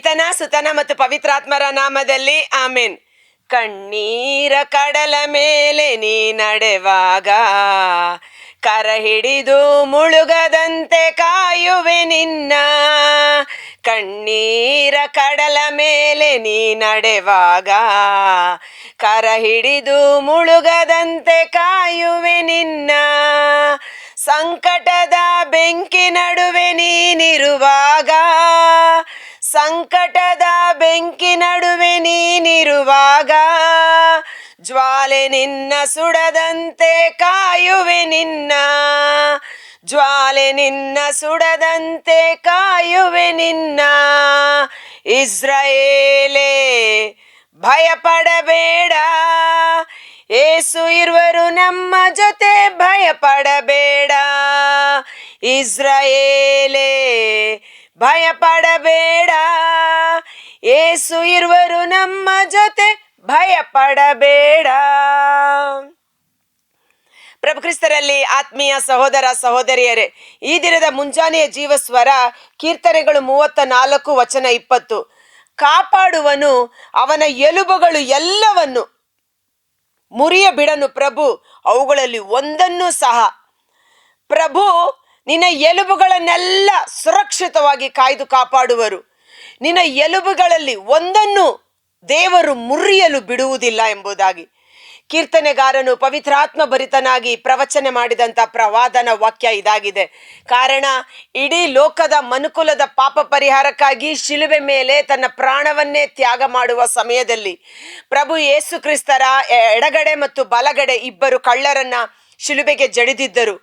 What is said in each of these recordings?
ಪಿತನ ಸುತನ ಮತ್ತು ಪವಿತ್ರಾತ್ಮರ ನಾಮದಲ್ಲಿ ಆಮೇನ್. ಕಣ್ಣೀರ ಕಡಲ ಮೇಲೆ ನೀ ನಡೆವಾಗ, ಕರ ಹಿಡಿದು ಮುಳುಗದಂತೆ ಕಾಯುವೆ ನಿನ್ನ. ಕಣ್ಣೀರ ಕಡಲ ಮೇಲೆ ನೀ ನಡೆವಾಗ, ಕರ ಹಿಡಿದು ಮುಳುಗದಂತೆ ಕಾಯುವೆ ನಿನ್ನ. ಸಂಕಟದ ಬೆಂಕಿ ನಡುವೆ ನೀನಿರುವಾಗ ಸಂಕಟದ ಬೆಂಕಿ ನಡುವೆ ನೀನಿರುವಾಗ, ಜ್ವಾಲೆ ನಿನ್ನ ಸುಡದಂತೆ ಕಾಯುವೆ ನಿನ್ನ. ಜ್ವಾಲೆ ನಿನ್ನ ಸುಡದಂತೆ ಕಾಯುವೆ ನಿನ್ನ. ಇಸ್ರಾಯೇಲೇ, ಭಯಪಡಬೇಡ. ಏಸು ಇರುವರು ನಮ್ಮ ಜೊತೆ ಭಯಪಡಬೇಡ. ಇಸ್ರಾಯೇಲೇ ಭಯಪಡಬೇಡ. ಏಸು ಇರುವರು ನಮ್ಮ ಜೊತೆ ಭಯಪಡಬೇಡ. ಪ್ರಭು ಕ್ರಿಸ್ತರಲ್ಲಿ ಆತ್ಮೀಯ ಸಹೋದರ ಸಹೋದರಿಯರೇ, ಈ ದಿನದ ಮುಂಜಾನೆಯ ಜೀವಸ್ವರ ಕೀರ್ತನೆಗಳು ಮೂವತ್ತ ನಾಲ್ಕು ವಚನ ಇಪ್ಪತ್ತು. ಕಾಪಾಡುವನು ಅವನ ಎಲುಬುಗಳು ಎಲ್ಲವನ್ನು, ಮುರಿಯ ಬಿಡನು ಪ್ರಭು ಅವುಗಳಲ್ಲಿ ಒಂದನ್ನು ಸಹ. ಪ್ರಭು ನಿನ್ನ ಎಲುಬುಗಳನ್ನೆಲ್ಲ ಸುರಕ್ಷಿತವಾಗಿ ಕಾಯ್ದು ಕಾಪಾಡುವರು. ನಿನ್ನ ಎಲುಬುಗಳಲ್ಲಿ ಒಂದನ್ನು ದೇವರು ಮುರಿಯಲು ಬಿಡುವುದಿಲ್ಲ ಎಂಬುದಾಗಿ. ಕೀರ್ತನೆಗಾರನು ಪವಿತ್ರಾತ್ಮ ಭರಿತನಾಗಿ ಪ್ರವಚನೆ ಮಾಡಿದಂಥ ಪ್ರವಾದನ ವಾಕ್ಯ ಇದಾಗಿದೆ. ಕಾರಣ, ಇಡೀ ಲೋಕದ ಮನುಕುಲದ ಪಾಪ ಪರಿಹಾರಕ್ಕಾಗಿ ಶಿಲುಬೆ ಮೇಲೆ ತನ್ನ ಪ್ರಾಣವನ್ನೇ ತ್ಯಾಗ ಮಾಡುವ ಸಮಯದಲ್ಲಿ ಪ್ರಭು ಯೇಸು ಕ್ರಿಸ್ತರ ಎಡಗಡೆ ಮತ್ತು ಬಲಗಡೆ ಇಬ್ಬರು ಕಳ್ಳರನ್ನ ಶಿಲುಬೆಗೆ ಜಡಿದಿದ್ದರು.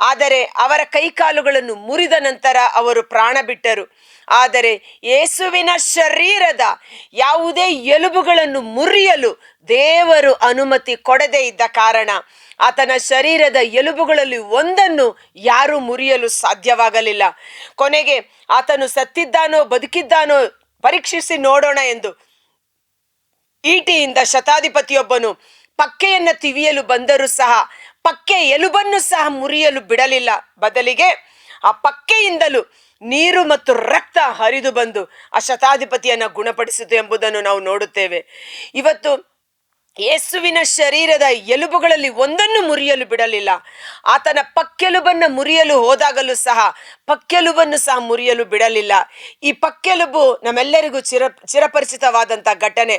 ಆದರೆ ಅವರ ಕೈಕಾಲುಗಳನ್ನು ಮುರಿದ ನಂತರ ಅವರು ಪ್ರಾಣ ಬಿಟ್ಟರು. ಆದರೆ ಯೇಸುವಿನ ಶರೀರದ ಯಾವುದೇ ಎಲುಬುಗಳನ್ನು ಮುರಿಯಲು ದೇವರು ಅನುಮತಿ ಕೊಡದೇ ಇದ್ದ ಕಾರಣ ಆತನ ಶರೀರದ ಎಲುಬುಗಳಲ್ಲಿ ಒಂದನ್ನು ಯಾರು ಮುರಿಯಲು ಸಾಧ್ಯವಾಗಲಿಲ್ಲ. ಕೊನೆಗೆ ಆತನು ಸತ್ತಿದ್ದಾನೋ ಬದುಕಿದ್ದಾನೋ ಪರೀಕ್ಷಿಸಿ ನೋಡೋಣ ಎಂದು ಈಟಿಯಿಂದ ಶತಾಧಿಪತಿಯೊಬ್ಬನು ಪಕ್ಕೆಯನ್ನ ತಿವಿಯಲು ಬಂದರೂ ಸಹ, ಪಕ್ಕೆ ಎಲುಬನ್ನು ಸಹ ಮುರಿಯಲು ಬಿಡಲಿಲ್ಲ. ಬದಲಿಗೆ ಆ ಪಕ್ಕೆಯಿಂದಲೂ ನೀರು ಮತ್ತು ರಕ್ತ ಹರಿದು ಬಂದು ಆ ಶತಾಧಿಪತಿಯನ್ನು ಗುಣಪಡಿಸಿತು ಎಂಬುದನ್ನು ನಾವು ನೋಡುತ್ತೇವೆ. ಇವತ್ತು ಯೇಸುವಿನ ಶರೀರದ ಎಲುಬುಗಳಲ್ಲಿ ಒಂದನ್ನು ಮುರಿಯಲು ಬಿಡಲಿಲ್ಲ. ಆತನ ಪಕ್ಕೆಲುಬನ್ನು ಮುರಿಯಲು ಹೋದಾಗಲೂ ಸಹ ಪಕ್ಕೆಲುಬನ್ನು ಸಹ ಮುರಿಯಲು ಬಿಡಲಿಲ್ಲ. ಈ ಪಕ್ಕೆಲುಬು ನಮ್ಮೆಲ್ಲರಿಗೂ ಚಿರ ಚಿರಪರಿಚಿತವಾದಂಥ ಘಟನೆ.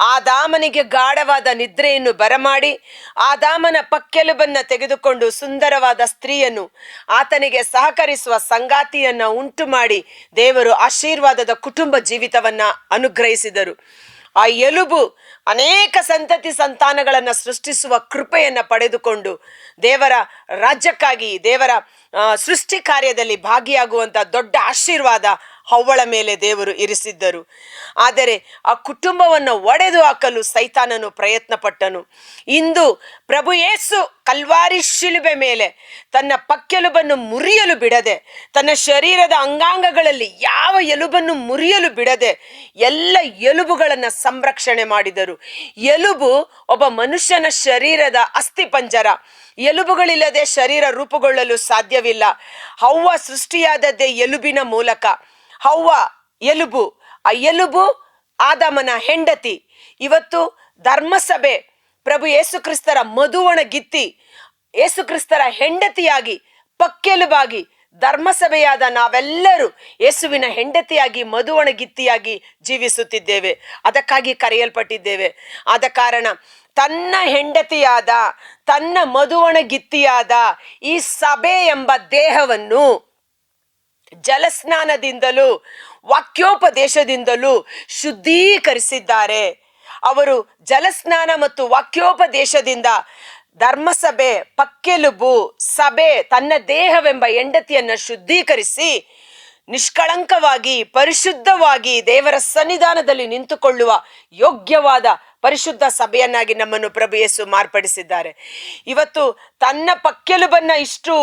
ಆ ದಾಮನಿಗೆ ಗಾಢವಾದ ನಿದ್ರೆಯನ್ನು ಬರಮಾಡಿ ಆ ದಾಮನ ಪಕ್ಕೆಲುಬನ್ನು ತೆಗೆದುಕೊಂಡು ಸುಂದರವಾದ ಸ್ತ್ರೀಯನ್ನು, ಆತನಿಗೆ ಸಹಕರಿಸುವ ಸಂಗಾತಿಯನ್ನು ಉಂಟು ಮಾಡಿ ದೇವರು ಆಶೀರ್ವಾದದ ಕುಟುಂಬ ಜೀವಿತವನ್ನು ಅನುಗ್ರಹಿಸಿದರು. ಆ ಎಲುಬು ಅನೇಕ ಸಂತತಿ ಸಂತಾನಗಳನ್ನು ಸೃಷ್ಟಿಸುವ ಕೃಪೆಯನ್ನು ಪಡೆದುಕೊಂಡು ದೇವರ ರಾಜ್ಯಕ್ಕಾಗಿ ದೇವರ ಸೃಷ್ಟಿ ಕಾರ್ಯದಲ್ಲಿ ಭಾಗಿಯಾಗುವಂಥ ದೊಡ್ಡ ಆಶೀರ್ವಾದ ಹವ್ವಳ ಮೇಲೆ ದೇವರು ಇರಿಸಿದ್ದರು. ಆದರೆ ಆ ಕುಟುಂಬವನ್ನು ಒಡೆದು ಹಾಕಲು ಸೈತಾನನು ಪ್ರಯತ್ನ ಪಟ್ಟನು ಇಂದು ಪ್ರಭು ಯೇಸು ಕಲ್ವಾರಿ ಶಿಲುಬೆ ಮೇಲೆ ತನ್ನ ಪಕ್ಕೆಲುಬನ್ನು ಮುರಿಯಲು ಬಿಡದೆ, ತನ್ನ ಶರೀರದ ಅಂಗಾಂಗಗಳಲ್ಲಿ ಯಾವ ಎಲುಬನ್ನು ಮುರಿಯಲು ಬಿಡದೆ ಎಲ್ಲ ಎಲುಬುಗಳನ್ನು ಸಂರಕ್ಷಣೆ ಮಾಡಿದರು. ಎಲುಬು ಒಬ್ಬ ಮನುಷ್ಯನ ಶರೀರದ ಅಸ್ಥಿಪಂಜರ ಎಲುಬುಗಳಿಲ್ಲದೆ ಶರೀರ ರೂಪುಗೊಳ್ಳಲು ಸಾಧ್ಯವಿಲ್ಲ. ಹವ್ವ ಸೃಷ್ಟಿಯಾದದ್ದೇ ಎಲುಬಿನ ಮೂಲಕ. ಹವ್ವ, ಎಲುಬು. ಆ ಎಲುಬು ಆದಮನ ಹೆಂಡತಿ. ಇವತ್ತು ಧರ್ಮಸಭೆ ಪ್ರಭು ಯೇಸುಕ್ರಿಸ್ತರ ಮಧುವಣ ಗಿತ್ತಿ. ಯೇಸುಕ್ರಿಸ್ತರ ಹೆಂಡತಿಯಾಗಿ, ಪಕ್ಕೆಲುಬಾಗಿ, ಧರ್ಮಸಭೆಯಾದ ನಾವೆಲ್ಲರೂ ಯೇಸುವಿನ ಹೆಂಡತಿಯಾಗಿ ಮಧುವಣ ಗಿತ್ತಿಯಾಗಿ ಜೀವಿಸುತ್ತಿದ್ದೇವೆ. ಅದಕ್ಕಾಗಿ ಕರೆಯಲ್ಪಟ್ಟಿದ್ದೇವೆ. ಆದ ಕಾರಣ ತನ್ನ ಹೆಂಡತಿಯಾದ, ತನ್ನ ಮಧುವಣ ಗಿತ್ತಿಯಾದ ಈ ಸಭೆ ಎಂಬ ದೇಹವನ್ನು ಜಲಸ್ನಾನದಿಂದಲೂ, ವಾಕ್ಯೋಪದೇಶದಿಂದಲೂ ಶುದ್ಧೀಕರಿಸಿದ್ದಾರೆ. ಅವರು ಜಲಸ್ನಾನ ಮತ್ತು ವಾಕ್ಯೋಪದೇಶದಿಂದ ಧರ್ಮಸಭೆ, ಪಕ್ಕೆಲುಬು ಸಭೆ, ತನ್ನ ದೇಹವೆಂಬ ಹೆಂಡತಿಯನ್ನು ಶುದ್ಧೀಕರಿಸಿ, ನಿಷ್ಕಳಂಕವಾಗಿ, ಪರಿಶುದ್ಧವಾಗಿ ದೇವರ ಸನ್ನಿಧಾನದಲ್ಲಿ ನಿಂತುಕೊಳ್ಳುವ ಯೋಗ್ಯವಾದ ಪರಿಶುದ್ಧ ಸಭೆಯನ್ನಾಗಿ ನಮ್ಮನ್ನು ಪ್ರಭು ಯೇಸು ಮಾರ್ಪಡಿಸಿದ್ದಾರೆ. ಇವತ್ತು ತನ್ನ ಪಕ್ಕೆಲುಬನ್ನ ಇಷ್ಟು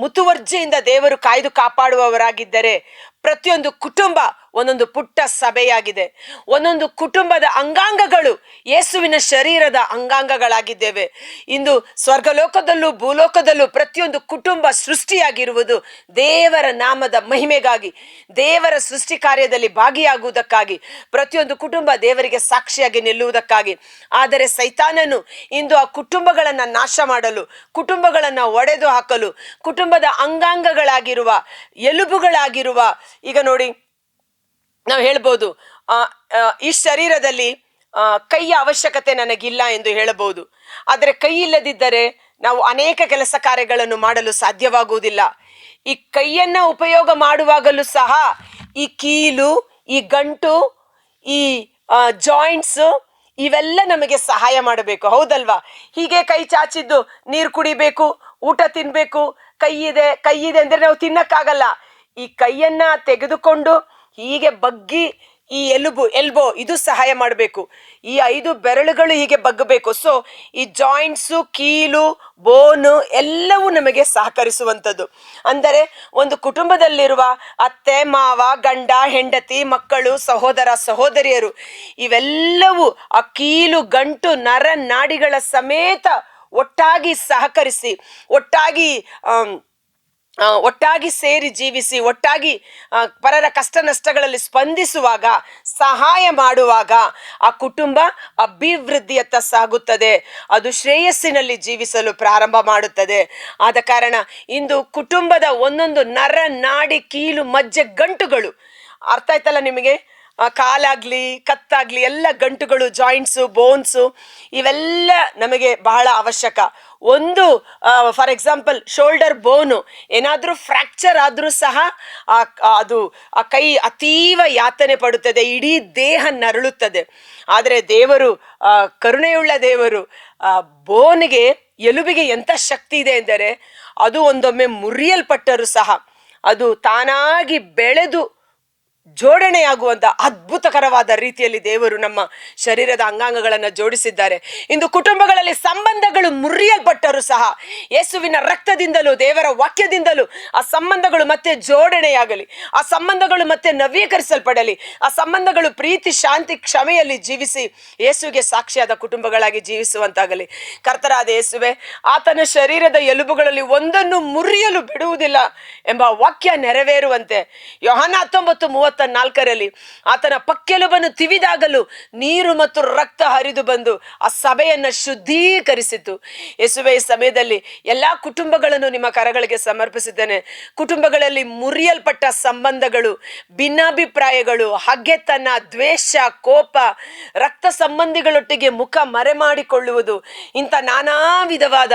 ಮುತುವರ್ಜೆಯಿಂದ ದೇವರು ಕಾಯ್ದು ಕಾಪಾಡುವವರಾಗಿದ್ದರೆ ಪ್ರತಿಯೊಂದು ಕುಟುಂಬ ಒಂದೊಂದು ಪುಟ್ಟ ಸಭೆಯಾಗಿದೆ. ಒಂದೊಂದು ಕುಟುಂಬದ ಅಂಗಾಂಗಗಳು ಯೇಸುವಿನ ಶರೀರದ ಅಂಗಾಂಗಗಳಾಗಿದ್ದೇವೆ. ಇಂದು ಸ್ವರ್ಗಲೋಕದಲ್ಲೂ ಭೂಲೋಕದಲ್ಲೂ ಪ್ರತಿಯೊಂದು ಕುಟುಂಬ ಸೃಷ್ಟಿಯಾಗಿರುವುದು ದೇವರ ನಾಮದ ಮಹಿಮೆಗಾಗಿ, ದೇವರ ಸೃಷ್ಟಿ ಕಾರ್ಯದಲ್ಲಿ ಭಾಗಿಯಾಗುವುದಕ್ಕಾಗಿ, ಪ್ರತಿಯೊಂದು ಕುಟುಂಬ ದೇವರಿಗೆ ಸಾಕ್ಷಿಯಾಗಿ ನಿಲ್ಲುವುದಕ್ಕಾಗಿ. ಆದರೆ ಸೈತಾನನು ಇಂದು ಆ ಕುಟುಂಬಗಳನ್ನು ನಾಶ ಮಾಡಲು, ಕುಟುಂಬಗಳನ್ನು ಒಡೆದು ಹಾಕಲು ಕುಟುಂಬದ ಅಂಗಾಂಗಗಳಾಗಿರುವ, ಎಲುಬುಗಳಾಗಿರುವ ಈಗ ನೋಡಿ, ನಾವು ಹೇಳ್ಬೋದು ಈ ಶರೀರದಲ್ಲಿ ಕೈಯ ಅವಶ್ಯಕತೆ ನನಗಿಲ್ಲ ಎಂದು ಹೇಳಬಹುದು. ಆದರೆ ಕೈ ಇಲ್ಲದಿದ್ದರೆ ನಾವು ಅನೇಕ ಕೆಲಸ ಕಾರ್ಯಗಳನ್ನು ಮಾಡಲು ಸಾಧ್ಯವಾಗುವುದಿಲ್ಲ. ಈ ಕೈಯನ್ನ ಉಪಯೋಗ ಮಾಡುವಾಗಲೂ ಸಹ ಈ ಕೀಲು, ಈ ಗಂಟು, ಈ ಜಾಯಿಂಟ್ಸ್ ಇವೆಲ್ಲ ನಮಗೆ ಸಹಾಯ ಮಾಡಬೇಕು. ಹೌದಲ್ವಾ? ಹೀಗೆ ಕೈ ಚಾಚಿದ್ದು, ನೀರು ಕುಡಿಬೇಕು, ಊಟ ತಿನ್ನಬೇಕು ಕೈ ಇದೆ ಕೈ ಇದೆ ಅಂದ್ರೆ ನಾವು ತಿನ್ನಕ್ಕಾಗಲ್ಲ. ಈ ಕೈಯನ್ನ ತೆಗೆದುಕೊಂಡು ಹೀಗೆ ಬಗ್ಗಿ ಈ ಎಲುಬು, ಎಲ್ಬೋ, ಇದು ಸಹಾಯ ಮಾಡಬೇಕು. ಈ ಐದು ಬೆರಳುಗಳು ಹೀಗೆ ಬಗ್ಗಬೇಕು. ಸೊ ಈ ಜಾಯಿಂಟ್ಸು ಕೀಲು ಬೋನು ಎಲ್ಲವೂ ನಮಗೆ ಸಹಕರಿಸುವಂಥದ್ದು. ಅಂದರೆ ಒಂದು ಕುಟುಂಬದಲ್ಲಿರುವ ಅತ್ತೆ, ಮಾವ, ಗಂಡ, ಹೆಂಡತಿ, ಮಕ್ಕಳು, ಸಹೋದರ, ಸಹೋದರಿಯರು, ಇವೆಲ್ಲವೂ ಆ ಕೀಲು, ಗಂಟು, ನರ ನಾಡಿಗಳ ಸಮೇತ ಒಟ್ಟಾಗಿ ಸಹಕರಿಸಿ, ಒಟ್ಟಾಗಿ ಒಟ್ಟಾಗಿ ಸೇರಿ ಜೀವಿಸಿ, ಒಟ್ಟಾಗಿ ಪರರ ಕಷ್ಟ ನಷ್ಟಗಳಲ್ಲಿ ಸ್ಪಂದಿಸುವಾಗ, ಸಹಾಯ ಮಾಡುವಾಗ ಆ ಕುಟುಂಬ ಅಭಿವೃದ್ಧಿಯತ್ತ ಸಾಗುತ್ತದೆ. ಅದು ಶ್ರೇಯಸ್ಸಿನಲ್ಲಿ ಜೀವಿಸಲು ಪ್ರಾರಂಭ ಮಾಡುತ್ತದೆ. ಆದ ಕಾರಣ ಇಂದು ಕುಟುಂಬದ ಒಂದೊಂದು ನರ, ನಾಡಿ, ಕೀಲು, ಮಜ್ಜೆ, ಗಂಟುಗಳು, ಅರ್ಥ ಆಯ್ತಲ್ಲ ನಿಮಗೆ? ಕಾಲಾಗ್ಲಿ, ಕತ್ತಾಗ್ಲಿ ಎಲ್ಲ ಗಂಟುಗಳು ಜಾಯಿಂಟ್ಸು ಬೋನ್ಸು ಇವೆಲ್ಲ ನಮಗೆ ಬಹಳ ಅವಶ್ಯಕ. ಒಂದು ಫಾರ್ ಎಕ್ಸಾಂಪಲ್ ಶೋಲ್ಡರ್ ಬೋನು ಏನಾದರೂ ಫ್ರ್ಯಾಕ್ಚರ್ ಆದರೂ ಸಹ ಅದು ಆ ಕೈ ಅತೀವ ಯಾತನೆ ಪಡುತ್ತದೆ, ಇಡೀ ದೇಹ ನರಳುತ್ತದೆ. ಆದರೆ ದೇವರು ಕರುಣೆಯುಳ್ಳ ದೇವರು ಬೋನಿಗೆ ಎಲುಬಿಗೆ ಎಂಥ ಶಕ್ತಿ ಇದೆ ಎಂದರೆ ಅದು ಒಂದೊಮ್ಮೆ ಮುರಿಯಲ್ಪಟ್ಟರೂ ಸಹ ಅದು ತಾನಾಗಿ ಬೆಳೆದು ಜೋಡಣೆಯಾಗುವಂತ ಅದ್ಭುತಕರವಾದ ರೀತಿಯಲ್ಲಿ ದೇವರು ನಮ್ಮ ಶರೀರದ ಅಂಗಾಂಗಗಳನ್ನು ಜೋಡಿಸಿದ್ದಾರೆ. ಇಂದು ಕುಟುಂಬಗಳಲ್ಲಿ ಸಂಬಂಧಗಳು ಮುರಿಯಲ್ಪಟ್ಟರೂ ಸಹ ಯೇಸುವಿನ ರಕ್ತದಿಂದಲೂ ದೇವರ ವಾಕ್ಯದಿಂದಲೂ ಆ ಸಂಬಂಧಗಳು ಮತ್ತೆ ಜೋಡಣೆಯಾಗಲಿ, ಆ ಸಂಬಂಧಗಳು ಮತ್ತೆ ನವೀಕರಿಸಲ್ಪಡಲಿ, ಆ ಸಂಬಂಧಗಳು ಪ್ರೀತಿ, ಶಾಂತಿ, ಕ್ಷಮೆಯಲ್ಲಿ ಜೀವಿಸಿ ಯೇಸುವಿಗೆ ಸಾಕ್ಷಿಯಾದ ಕುಟುಂಬಗಳಾಗಿ ಜೀವಿಸುವಂತಾಗಲಿ. ಕರ್ತರಾದ ಯೇಸುವೆ, ಆತನ ಶರೀರದ ಎಲುಬುಗಳಲ್ಲಿ ಒಂದನ್ನು ಮುರಿಯಲು ಬಿಡುವುದಿಲ್ಲ ಎಂಬ ವಾಕ್ಯ ನೆರವೇರುವಂತೆ ಯೋಹನ ಹತ್ತೊಂಬತ್ತು ಮೂವತ್ತ ನಾಲ್ಕರಲ್ಲಿ. ಆತನ ಪಕ್ಕೆಲುಬನ್ನು ತಿವಿದಾಗಲು ನೀರು ಮತ್ತು ರಕ್ತ ಹರಿದು ಬಂದು ಆ ಸಭೆಯನ್ನ ಶುದ್ಧೀಕರಿಸಿತು. ಯಸುವೆ ಸಮಯದಲ್ಲಿ ಎಲ್ಲಾ ಕುಟುಂಬಗಳನ್ನು ನಿಮ್ಮ ಕರಗಳಿಗೆ ಸಮರ್ಪಿಸಿದ್ದೇನೆ. ಕುಟುಂಬಗಳಲ್ಲಿ ಮುರಿಯಲ್ಪಟ್ಟ ಸಂಬಂಧಗಳು, ಭಿನ್ನಾಭಿಪ್ರಾಯಗಳು, ಹಗೆತನ, ದ್ವೇಷ, ಕೋಪ, ರಕ್ತ ಸಂಬಂಧಿಗಳೊಟ್ಟಿಗೆ ಮುಖ ಮರೆಮಾಡಿಕೊಳ್ಳುವುದು, ಇಂಥ ನಾನಾ ವಿಧವಾದ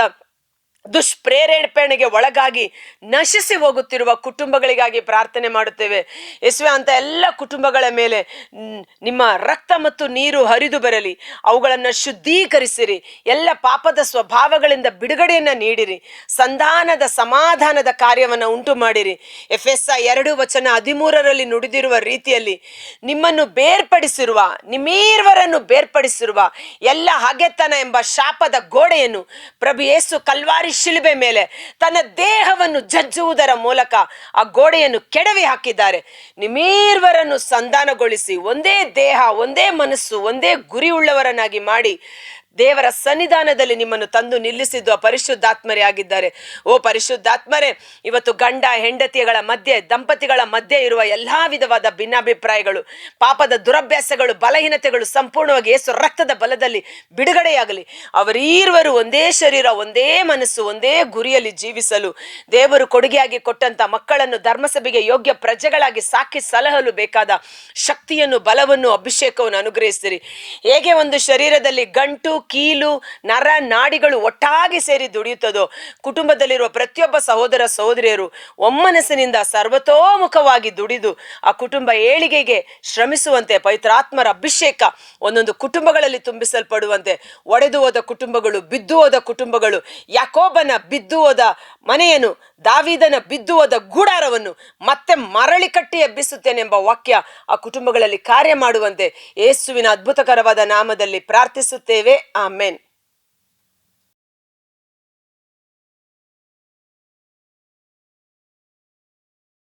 ದುಷ್ಪ್ರೇರೇಪಣೆಗೆ ಒಳಗಾಗಿ ನಶಿಸಿ ಹೋಗುತ್ತಿರುವ ಕುಟುಂಬಗಳಿಗಾಗಿ ಪ್ರಾರ್ಥನೆ ಮಾಡುತ್ತೇವೆ. ಯೇಸುವೆ, ಅಂತ ಎಲ್ಲ ಕುಟುಂಬಗಳ ಮೇಲೆ ನಿಮ್ಮ ರಕ್ತ ಮತ್ತು ನೀರು ಹರಿದು ಬರಲಿ. ಅವುಗಳನ್ನು ಶುದ್ಧೀಕರಿಸಿರಿ. ಎಲ್ಲ ಪಾಪದ ಸ್ವಭಾವಗಳಿಂದ ಬಿಡುಗಡೆಯನ್ನು ನೀಡಿರಿ. ಸಂಧಾನದ ಸಮಾಧಾನದ ಕಾರ್ಯವನ್ನು ಉಂಟು ಮಾಡಿರಿ ಎಫ್ ಎಸ್ ಎರಡು ವಚನ ಹದಿಮೂರರಲ್ಲಿ ನುಡಿದಿರುವ ರೀತಿಯಲ್ಲಿ, ನಿಮ್ಮನ್ನು ಬೇರ್ಪಡಿಸಿರುವ ನಿಮ್ಮೀರ್ವರನ್ನು ಬೇರ್ಪಡಿಸಿರುವ ಎಲ್ಲ ಹಗೆತನ ಎಂಬ ಶಾಪದ ಗೋಡೆಯನ್ನು ಪ್ರಭು ಯೇಸು ಕಲ್ವಾರಿ ಶಿಲುಬೆ ಮೇಲೆ ತನ್ನ ದೇಹವನ್ನು ಜಜ್ಜುವುದರ ಮೂಲಕ ಆ ಗೋಡೆಯನ್ನು ಕೆಡವಿ ಹಾಕಿದ್ದಾರೆ. ನಿಮೀರ್ವರನ್ನು ಸಂಧಾನಗೊಳಿಸಿ, ಒಂದೇ ದೇಹ, ಒಂದೇ ಮನಸ್ಸು, ಒಂದೇ ಗುರಿ ಉಳ್ಳವರನ್ನಾಗಿ ಮಾಡಿ ದೇವರ ಸನ್ನಿಧಾನದಲ್ಲಿ ನಿಮ್ಮನ್ನು ತಂದು ನಿಲ್ಲಿಸಿದ್ದು ಆ ಪರಿಶುದ್ಧಾತ್ಮರೇ ಆಗಿದ್ದಾರೆ. ಓ ಪರಿಶುದ್ಧಾತ್ಮರೇ, ಇವತ್ತು ಗಂಡ ಹೆಂಡತಿಗಳ ಮಧ್ಯೆ, ದಂಪತಿಗಳ ಮಧ್ಯೆ ಇರುವ ಎಲ್ಲಾ ವಿಧವಾದ ಭಿನ್ನಾಭಿಪ್ರಾಯಗಳು, ಪಾಪದ ದುರಭ್ಯಾಸಗಳು, ಬಲಹೀನತೆಗಳು ಸಂಪೂರ್ಣವಾಗಿ ಏಸು ರಕ್ತದ ಬಲದಲ್ಲಿ ಬಿಡುಗಡೆಯಾಗಲಿ. ಅವರೀರ್ವರು ಒಂದೇ ಶರೀರ, ಒಂದೇ ಮನಸ್ಸು, ಒಂದೇ ಗುರಿಯಲ್ಲಿ ಜೀವಿಸಲು ದೇವರು ಕೊಡುಗೆಯಾಗಿ ಕೊಟ್ಟಂತ ಮಕ್ಕಳನ್ನು ಧರ್ಮಸಭೆಗೆ ಯೋಗ್ಯ ಪ್ರಜೆಗಳಾಗಿ ಸಾಕಿ ಸಲಹಲು ಬೇಕಾದ ಶಕ್ತಿಯನ್ನು, ಬಲವನ್ನು, ಅಭಿಷೇಕವನ್ನು ಅನುಗ್ರಹಿಸಿರಿ ಹೇಗೆ ಒಂದು ಶರೀರದಲ್ಲಿ ಗಂಟು ಕೀಲು ನರ ನಾಡಿಗಳು ಒಟ್ಟಾಗಿ ಸೇರಿ ದುಡಿಯುತ್ತದೋ? ಕುಟುಂಬದಲ್ಲಿರುವ ಪ್ರತಿಯೊಬ್ಬ ಸಹೋದರ ಸಹೋದರಿಯರು ಒಮ್ಮನಸ್ಸಿನಿಂದ ಸರ್ವತೋಮುಖವಾಗಿ ದುಡಿದು ಆ ಕುಟುಂಬ ಏಳಿಗೆಗೆ ಶ್ರಮಿಸುವಂತೆ, ಪವಿತ್ರಾತ್ಮರ ಅಭಿಷೇಕ ಒಂದೊಂದು ಕುಟುಂಬಗಳಲ್ಲಿ ತುಂಬಿಸಲ್ಪಡುವಂತೆ, ಒಡೆದು ಹೋದ ಕುಟುಂಬಗಳು, ಬಿದ್ದು ಹೋದ ಕುಟುಂಬಗಳು, ಯಾಕೋಬನ ಬಿದ್ದು ಹೋದ ಮನೆಯನ್ನು ದಾವಿದನ ಬಿದ್ದುವದ ಗೂಡಾರವನ್ನು ಮತ್ತೆ ಮರಳಿ ಕಟ್ಟಿ ಎಬ್ಬಿಸುತ್ತೇನೆಂಬ ವಾಕ್ಯ ಆ ಕುಟುಂಬಗಳಲ್ಲಿ ಕಾರ್ಯ ಮಾಡುವಂತೆ ಯೇಸುವಿನ ಅದ್ಭುತಕರವಾದ ನಾಮದಲ್ಲಿ ಪ್ರಾರ್ಥಿಸುತ್ತೇವೆ. ಆಮೇನ್.